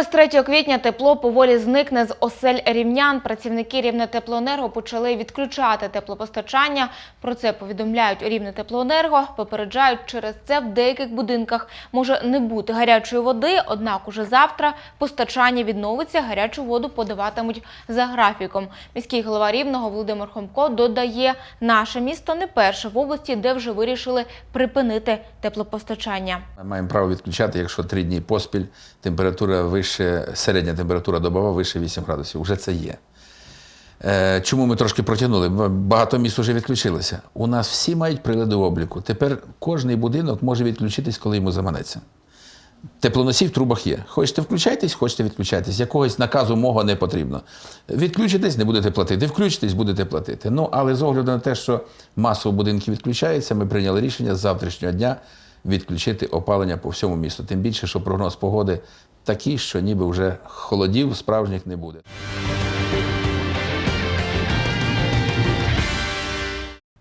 Уже з 3 квітня тепло поволі зникне з осель рівнян. Працівники Рівнетеплоенерго почали відключати теплопостачання. Про це повідомляють Рівнетеплоенерго. Попереджають, через це в деяких будинках може не бути гарячої води. Однак уже завтра постачання відновиться. Гарячу воду подаватимуть за графіком. Міський голова Рівного Володимир Хомко додає, наше місто не перше в області, де вже вирішили припинити теплопостачання. Ми Маємо право відключати, якщо три дні поспіль температура вище, середня температура добова вище 8 градусів. Уже це є. Е, Чому ми трошки протягнули? Багато міст вже відключилися. У нас всі мають прилади обліку. Тепер кожний будинок може відключитись, коли йому заманеться. Теплоносій в трубах є. Хочете включайтесь, хочете відключайтесь. Якогось наказу мого не потрібно. Відключитесь, не будете платити. Включитесь, будете платити. Ну, але з огляду на те, що масово будинки відключаються, ми прийняли рішення з завтрашнього дня відключити опалення по всьому місту. Тим більше, що прогноз погоди такий, що ніби вже холодів справжніх не буде.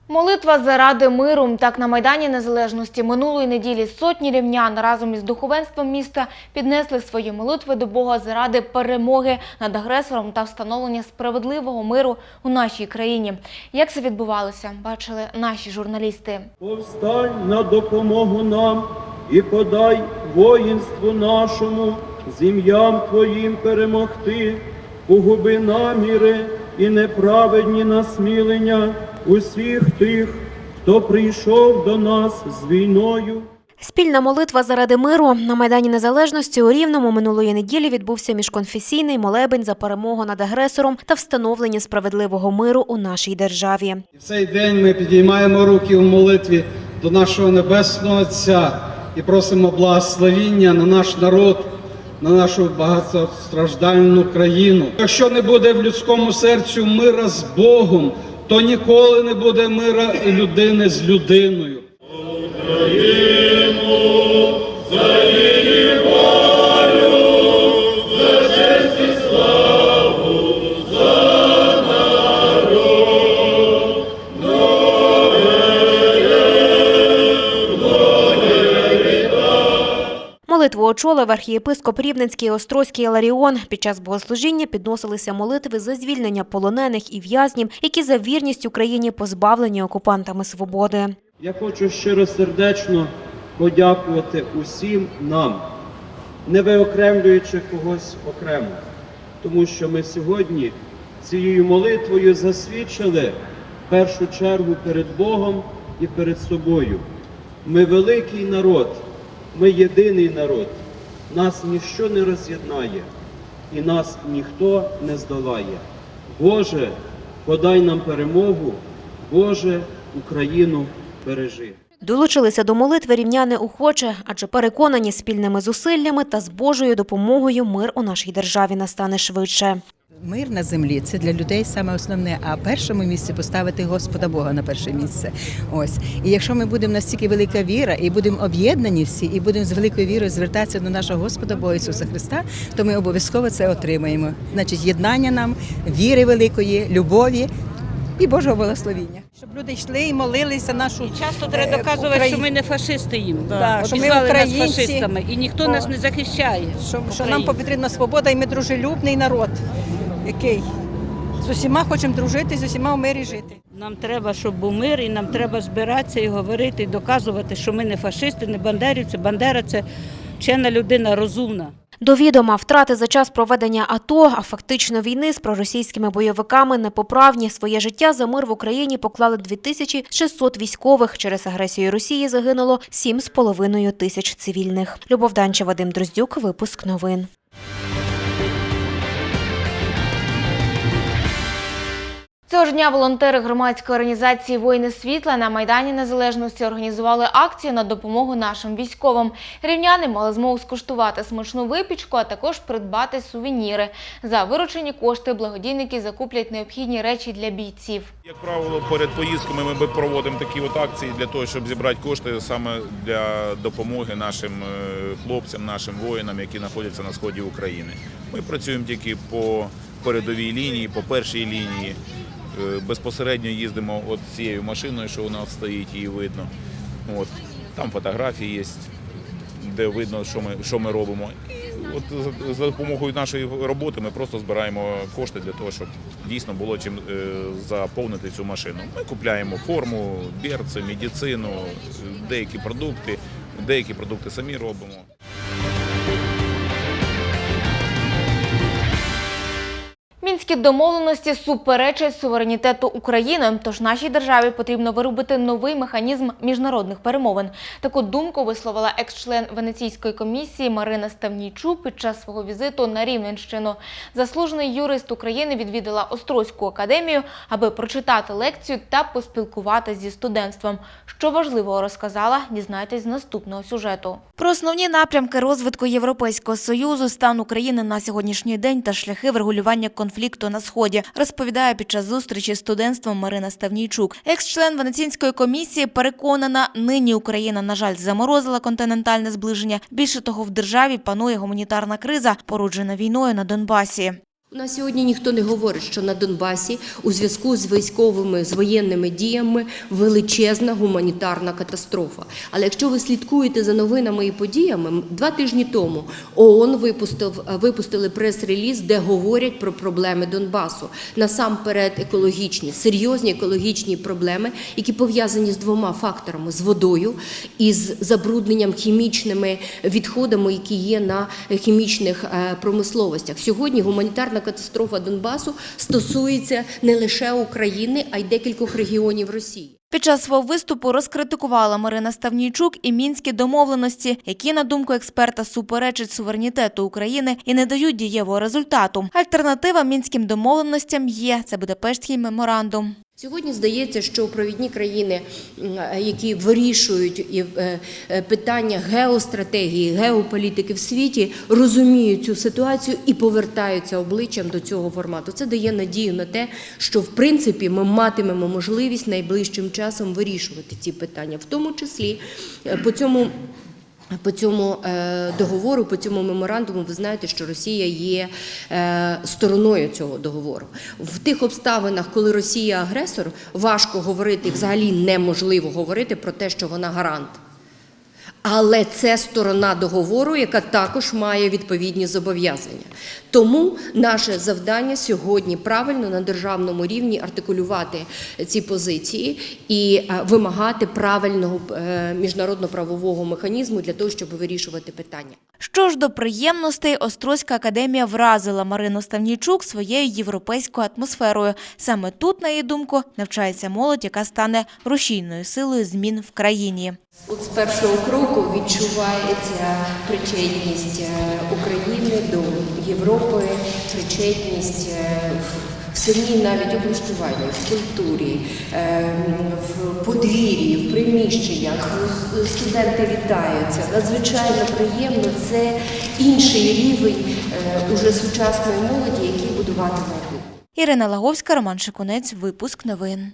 Молитва заради миру. Так на Майдані Незалежності минулої неділі сотні рівнян разом із духовенством міста піднесли свої молитви до Бога заради перемоги над агресором та встановлення справедливого миру у нашій країні. Як це відбувалося, бачили наші журналісти. Повстань на допомогу нам і подай воїнству нашому, з ім'ям Твоїм перемогти, погуби наміри і неправедні насмілення усіх тих, хто прийшов до нас з війною. Спільна молитва заради миру на Майдані Незалежності у Рівному минулої неділі відбувся міжконфесійний молебень за перемогу над агресором та встановлення справедливого миру у нашій державі. І в цей день ми підіймаємо руки у молитві до нашого Небесного Отця і просимо благословіння на наш народ, на нашу багатостраждальну країну. Якщо не буде в людському серцю мира з Богом, то ніколи не буде мира людини з людиною. Очолив архієпископ Рівненський Острозький Ларіон. Під час богослужіння підносилися молитви за звільнення полонених і в'язнів, які за вірність Україні позбавлені окупантами свободи. Я хочу щиросердечно подякувати усім нам, не виокремлюючи когось окремо, тому що ми сьогодні цією молитвою засвідчили першу чергу перед Богом і перед собою. Ми великий народ, ми єдиний народ. Нас ніщо не роз'єднає і нас ніхто не здолає. Боже, подай нам перемогу, Боже, Україну бережи. Долучилися до молитви рівняни охоче, адже переконані спільними зусиллями та з Божою допомогою мир у нашій державі настане швидше. Мир на землі це для людей саме основне. А першому місці поставити Господа Бога на перше місце. Ось і якщо ми будемо настільки велика віра, і будемо об'єднані всі, і будемо з великою вірою звертатися до нашого Господа Бога Ісуса Христа, то ми обов'язково це отримаємо. Значить, єднання нам, віри великої, любові і Божого благословіння. Щоб люди йшли і молилися нашу І часто е, треба доказувати, Україну. що ми не фашисти їм. Да, що ми Обізвали нас фашистами, і ніхто О. нас не захищає. що, що нам потрібна свобода, і ми дружелюбний народ, який з усіма хочемо дружити, з усіма в мирі жити. Нам треба, щоб був мир, і нам треба збиратися і говорити, і доказувати, що ми не фашисти, не бандерівці. Бандера це вчена людина, розумна. До відома втрати за час проведення АТО, а фактично війни з проросійськими бойовиками непоправні. Своє життя за мир в Україні поклали 2600 військових. Через агресію Росії загинуло 7,5 тисяч цивільних. Любов Данча, Вадим Дроздюк, випуск новин. Цього ж дня волонтери громадської організації Воїни світла на Майдані Незалежності організували акцію на допомогу нашим військовим. Рівняни мали змогу скуштувати смачну випічку, а також придбати сувеніри. За виручені кошти благодійники закуплять необхідні речі для бійців. Як правило, перед поїздками ми проводимо такі от акції для того, щоб зібрати кошти саме для допомоги нашим е, хлопцям, нашим воїнам, які знаходяться на сході України. Ми працюємо тільки по передовій лінії, по першій лінії. Е, Безпосередньо їздимо от цією машиною, що у нас стоїть, її видно. От. Там фотографії є, де видно, що ми, що ми робимо. І от за, допомогою нашої роботи ми просто збираємо кошти для того, щоб дійсно було чим е, заповнити цю машину. Ми купляємо форму, берці, медицину, деякі продукти, деякі продукти самі робимо. Мінські домовленості суперечать суверенітету України, тож нашій державі потрібно виробити новий механізм міжнародних перемовин. Таку думку висловила екс-член Венеційської комісії Марина Ставнійчук під час свого візиту на Рівненщину. Заслужений юрист України відвідала Острозьку академію, аби прочитати лекцію та поспілкуватися зі студентством. Що важливого розказала, дізнайтесь з наступного сюжету. Про основні напрямки розвитку Європейського союзу, стан України на сьогоднішній день та шляхи врегулювання конфлікту на сході розповідає під час зустрічі з студентством Марина Ставнійчук. Екс-член Венеційської комісії переконана, нині Україна, на жаль, заморозила континентальне зближення. Більше того, в державі панує гуманітарна криза, породжена війною на Донбасі. У нас сьогодні ніхто не говорить, що на Донбасі у зв'язку з військовими з воєнними діями величезна гуманітарна катастрофа. Але якщо ви слідкуєте за новинами і подіями, два тижні тому ООН випустив випустили прес-реліз, де говорять про проблеми Донбасу. Насамперед, екологічні, серйозні екологічні проблеми, які пов'язані з двома факторами: з водою і з забрудненням хімічними відходами, які є на хімічних е, промисловостях. Сьогодні гуманітарна катастрофа Донбасу стосується не лише України, а й декількох регіонів Росії. Під час свого виступу розкритикувала Марина Ставнійчук і мінські домовленості, які, на думку експерта, суперечать суверенітету України і не дають дієвого результату. Альтернатива мінським домовленостям є це Будапештський меморандум. Сьогодні здається, що провідні країни, які вирішують е, е, питання геостратегії, геополітики в світі, розуміють цю ситуацію і повертаються обличчям до цього формату. Це дає надію на те, що в принципі ми матимемо можливість найближчим часом вирішувати ці питання, в тому числі е, по цьому. По цьому е, договору, по цьому меморандуму, ви знаєте, що Росія є е, стороною цього договору. В тих обставинах, коли Росія агресор, важко говорити, взагалі неможливо говорити про те, що вона гарант. Але це сторона договору, яка також має відповідні зобов'язання. Тому наше завдання сьогодні правильно на державному рівні артикулювати ці позиції і е, вимагати правильного е, міжнародно-правового механізму для того, щоб вирішувати питання. Що ж до приємностей, Острозька академія вразила Марину Ставнійчук своєю європейською атмосферою. Саме тут, на її думку, навчається молодь, яка стане рушійною силою змін в країні. От з першого кроку відчувається причетність е, України до Європи, причетність е, в- самій навіть облаштуванні, в культурі, е, в подвір'ї, в приміщеннях. Студенти вітаються. Надзвичайно приємно. Це інший рівень уже сучасної молоді, який будувати майбутнє. Ірина Лаговська, Роман Шикунець, випуск новин.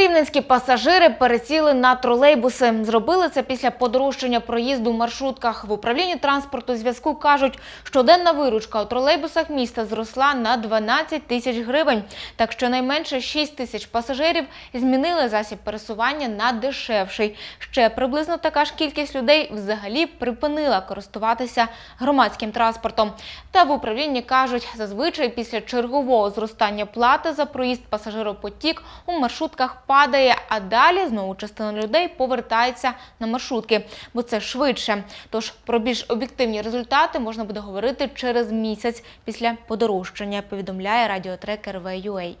Рівненські пасажири пересіли на тролейбуси. Зробили це після подорожчання проїзду в маршрутках. В управлінні транспорту зв'язку кажуть, щоденна виручка у тролейбусах міста зросла на 12 тисяч гривень. Так щонайменше 6 тисяч пасажирів змінили засіб пересування на дешевший. Ще приблизно така ж кількість людей взагалі припинила користуватися громадським транспортом. Та в управлінні кажуть, зазвичай після чергового зростання плати за проїзд пасажиропотік у маршрутках падає, а далі знову частина людей повертається на маршрутки, бо це швидше. Тож про більш об'єктивні результати можна буде говорити через місяць після подорожчання, повідомляє радіотрекер VUA.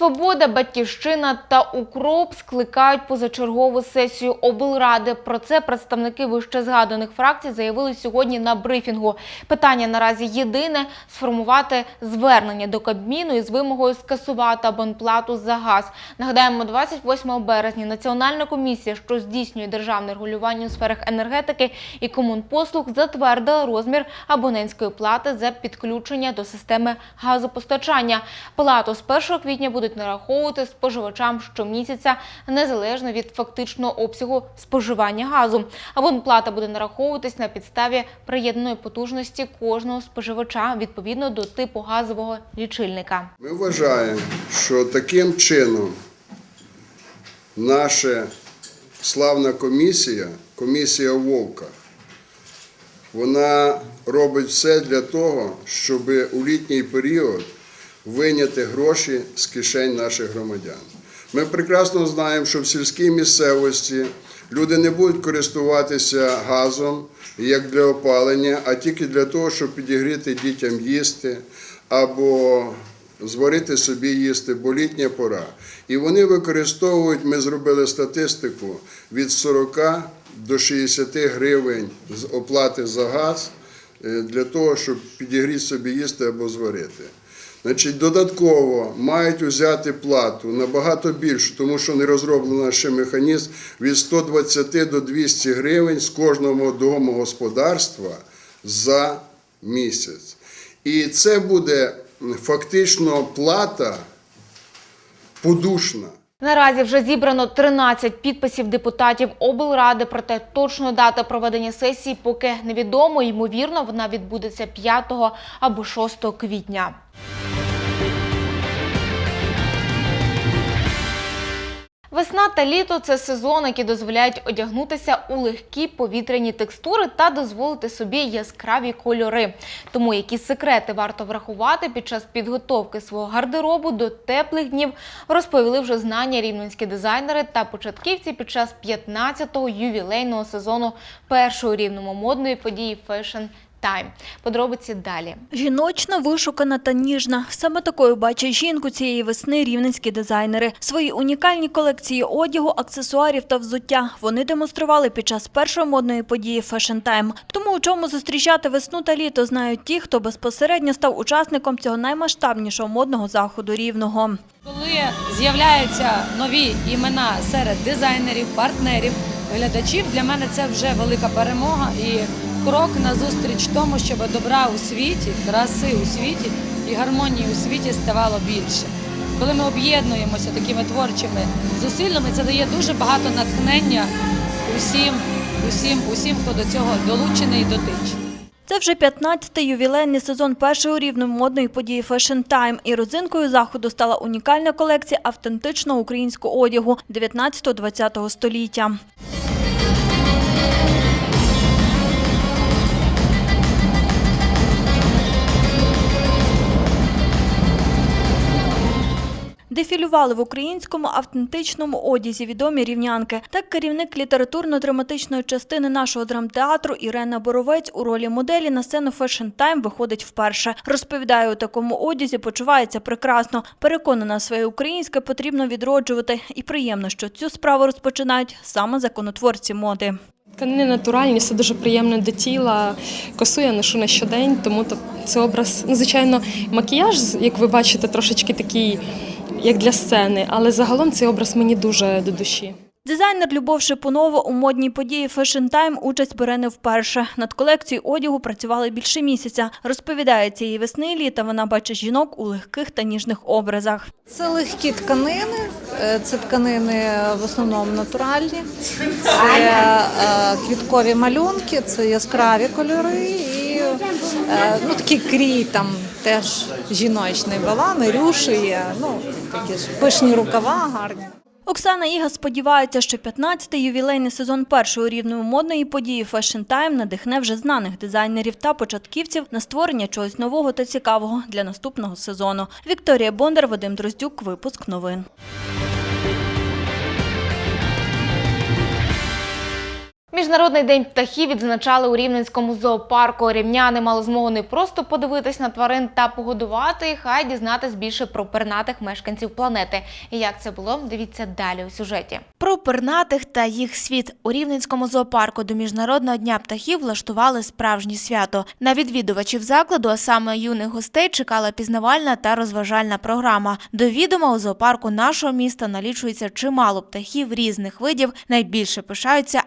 Свобода, Батьківщина та Укроп скликають позачергову сесію облради. Про це представники вище згаданих фракцій заявили сьогодні на брифінгу. Питання наразі єдине сформувати звернення до Кабміну із вимогою скасувати абонплату за газ. Нагадаємо, 28 березня Національна комісія, що здійснює державне регулювання у сферах енергетики і комунпослуг, затвердила розмір абонентської плати за підключення до системи газопостачання. Плату з 1 квітня будуть будуть нараховувати споживачам щомісяця незалежно від фактичного обсягу споживання газу. Абонплата буде нараховуватись на підставі приєднаної потужності кожного споживача відповідно до типу газового лічильника. Ми вважаємо, що таким чином наша славна комісія, комісія Вовка, вона робить все для того, щоб у літній період виняти гроші з кишень наших громадян. Ми прекрасно знаємо, що в сільській місцевості люди не будуть користуватися газом як для опалення, а тільки для того, щоб підігріти дітям їсти або зварити собі їсти, бо літня пора. І вони використовують, ми зробили статистику, від 40 до 60 гривень з оплати за газ е, для того, щоб підігріти собі їсти або зварити. Значить, додатково мають взяти плату набагато більшу, тому що не розроблено ще механізм від 120 до 200 гривень з кожного домогосподарства за місяць. І це буде фактично плата подушна. Наразі вже зібрано 13 підписів депутатів облради. Проте точної дати проведення сесії поки невідомо. Ймовірно, вона відбудеться 5 або 6 квітня. Весна та літо це сезон, які дозволяють одягнутися у легкі повітряні текстури та дозволити собі яскраві кольори. Тому які секрети варто врахувати під час підготовки свого гардеробу до теплих днів, розповіли вже знані рівненські дизайнери та початківці під час 15-го ювілейного сезону першої рівномодної події Fashion Time. Подробиці далі. Жіночна, вишукана та ніжна. Саме такою бачать жінку цієї весни рівненські дизайнери. Свої унікальні колекції одягу, аксесуарів та взуття вони демонстрували під час першої модної події Fashion Time. Тому у чому зустрічати весну та літо знають ті, хто безпосередньо став учасником цього наймасштабнішого модного заходу рівного. Коли з'являються нові імена серед дизайнерів, партнерів, глядачів, для мене це вже велика перемога і крок назустріч тому, щоб добра у світі, краси у світі і гармонії у світі ставало більше. Коли ми об'єднуємося такими творчими зусиллями, це дає дуже багато натхнення усім, усім, усім, хто до цього долучений і дотичний. Це вже 15-й ювілейний сезон першої рівномодної події Fashion Time. І родзинкою заходу стала унікальна колекція автентичного українського одягу 19-20 століття. Дефілювали в українському автентичному одязі відомі рівнянки. Так керівник літературно-драматичної частини нашого драмтеатру Ірена Боровець у ролі моделі на сцену Fashion Time виходить вперше. Розповідає, у такому одязі почувається прекрасно. Переконана, своє українське потрібно відроджувати. І приємно, що цю справу розпочинають саме законотворці моди. Тканини натуральні, все дуже приємно до тіла. Косу я ношу на щодень, тому то це образ. Ну, звичайно, макіяж, як ви бачите, трошечки такий, як для сцени, але загалом цей образ мені дуже до душі. Дизайнер Любов Шипунова у модній події Fashion Time участь бере не вперше. Над колекцією одягу працювали більше місяця. Розповідає, цієї весни літа вона бачить жінок у легких та ніжних образах. Це легкі тканини, е, це тканини в основному натуральні, це е, квіткові малюнки, це яскраві кольори і е, ну, такий крій там теж жіночний балан, рюшує, ну такі ж пишні рукава гарні. Оксана Іга сподівається, що 15-й ювілейний сезон першої рівної модної події Fashion Time надихне вже знаних дизайнерів та початківців на створення чогось нового та цікавого для наступного сезону. Вікторія Бондар, Вадим Дроздюк, випуск новин. Міжнародний день птахів відзначали у Рівненському зоопарку. Рівняни мали змогу не просто подивитись на тварин та погодувати їх, а й дізнатись більше про пернатих мешканців планети. І як це було, дивіться далі у сюжеті. Про пернатих та їх світ у Рівненському зоопарку до Міжнародного дня птахів влаштували справжнє свято. На відвідувачів закладу, а саме юних гостей, чекала пізнавальна та розважальна програма. До відома у зоопарку нашого міста налічується чимало птахів різних видів. Найбільше пишаються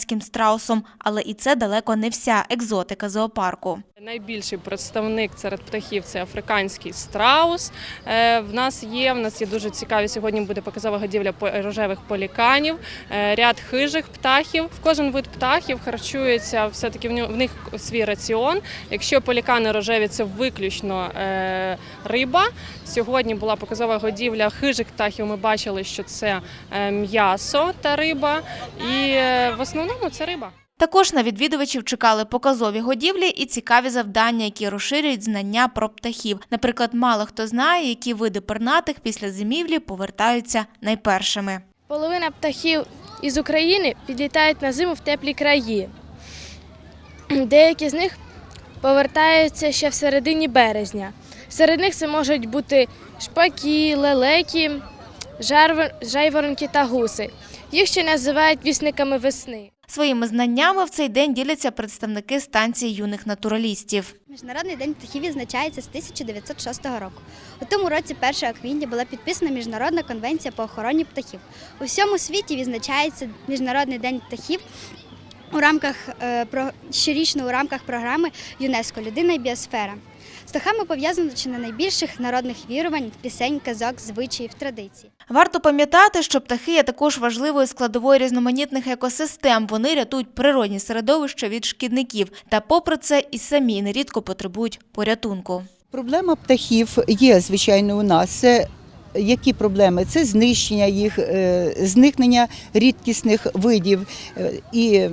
африканським страусом, але і це далеко не вся екзотика зоопарку. Найбільший представник серед птахів це африканський страус. Е, В нас є, в нас є дуже цікаві. Сьогодні буде показова годівля рожевих поліканів, е, ряд хижих птахів. В кожен вид птахів харчується все-таки в ню- в них свій раціон. Якщо полікани рожеві, це виключно е, риба. Сьогодні була показова годівля хижих птахів. Ми бачили, що це м'ясо та риба, і в основному це риба. Також на відвідувачів чекали показові годівлі і цікаві завдання, які розширюють знання про птахів. Наприклад, мало хто знає, які види пернатих після зимівлі повертаються найпершими. Половина птахів із України підлітають на зиму в теплі краї. Деякі з них повертаються ще в середині березня. Серед них це можуть бути шпаки, лелеки, жайворонки та гуси. Їх ще називають вісниками весни. Своїми знаннями в цей день діляться представники станції юних натуралістів. Міжнародний день птахів відзначається з 1906 року. У тому році 1 квітня була підписана Міжнародна конвенція по охороні птахів. У всьому світі відзначається Міжнародний день птахів у рамках е, щорічно у рамках програми ЮНЕСКО Людина і біосфера. Птахами пов'язано чи не найбільших народних вірувань, пісень, казок, звичаїв, традицій. Варто пам'ятати, що птахи є також важливою складовою різноманітних екосистем. Вони рятують природні середовища від шкідників. Та попри це і самі нерідко потребують порятунку. Проблема птахів є, звичайно, у нас. Це які проблеми? Це знищення їх, е, зникнення рідкісних видів. е, І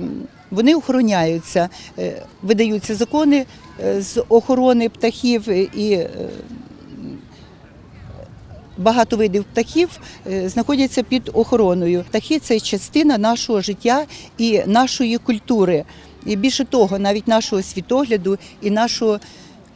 вони охороняються, Е, видаються закони е, з охорони птахів і е, багато видів птахів знаходяться під охороною. Птахи це частина нашого життя і нашої культури. І більше того, навіть нашого світогляду і нашого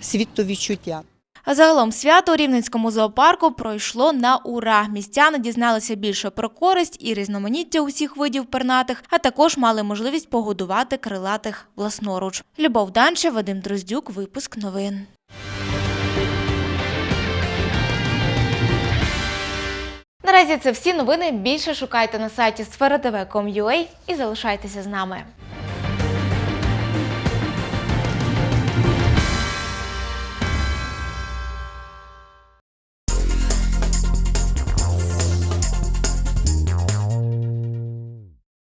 світовідчуття. Загалом свято у Рівненському зоопарку пройшло на ура. Містяни дізналися більше про користь і різноманіття усіх видів пернатих, а також мали можливість погодувати крилатих власноруч. Любов Данче, Вадим Дроздюк, випуск новин. Наразі це всі новини. Більше шукайте на сайті sfera.tv.com.ua і залишайтеся з нами.